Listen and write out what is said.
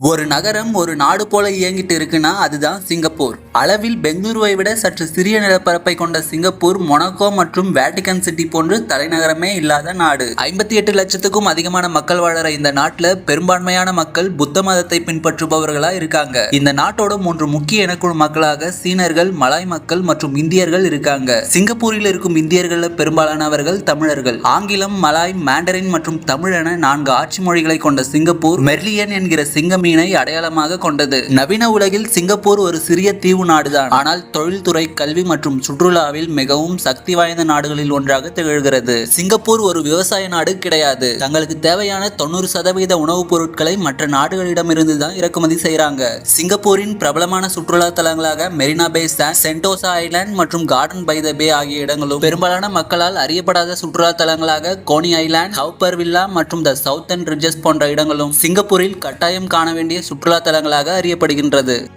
ஒரு நகரம் ஒரு நாடு போல இயங்கிட்டு இருக்குன்னா அதுதான் சிங்கப்பூர். அளவில் பெங்களூருவை விட சற்று சிறிய நிலப்பரப்பை கொண்ட சிங்கப்பூர் மொனாக்கோ மற்றும் வேட்டிகன் சிட்டி போன்று தலைநகரமே இல்லாத நாடு. ஐம்பத்தி எட்டு லட்சத்துக்கும் அதிகமான மக்கள் வாழற இந்த நாட்டில் பெரும்பான்மையான மக்கள் புத்த மதத்தை பின்பற்றுபவர்களா இருக்காங்க. இந்த நாட்டோட மூன்று முக்கிய இனக்குழு மக்களாக சீனர்கள் மலாய் மக்கள் மற்றும் இந்தியர்கள் இருக்காங்க. சிங்கப்பூரில் இருக்கும் இந்தியர்கள் பெரும்பாலானவர்கள் தமிழர்கள். ஆங்கிலம் மலாய் மாண்டரின் மற்றும் தமிழ் என நான்கு ஆட்சி மொழிகளை கொண்ட சிங்கப்பூர் மெர்லியன் என்கிற சிங்கம் மீனை அடையாளமாக கொண்டது. நவீன உலகில் சிங்கப்பூர் ஒரு சிறிய தீவு நாடுதான். ஆனால் தொழில்துறை கல்வி மற்றும் சுற்றுலாவில் மிகவும் சக்தி வாய்ந்த நாடுகளில் ஒன்றாக திகழ்கிறது. சிங்கப்பூர் ஒரு விவசாய நாடு கிடையாது. தங்களுக்கு தேவையான தொண்ணூறு சதவீத உணவுப் பொருட்களை மற்ற நாடுகளிடமிருந்து தான் இறக்குமதி செய்கிறாங்க சிங்கப்பூரின் பிரபலமான சுற்றுலா தலங்களாக Marina Bay Sands Sentosa Island மற்றும் கார்டன் பை த பே ஆகிய இடங்களும் பெரும்பாலான மக்களால் அறியப்படாத சுற்றுலா தலங்களாக Coney island Haw Par villa மற்றும் த சவுத்தன் ரிட்ஜஸ் போன்ற இடங்களும் சிங்கப்பூரில் கட்டாயம் காண வேண்டிய சுற்றுலா தலங்களாக அறியப்படுகின்றது.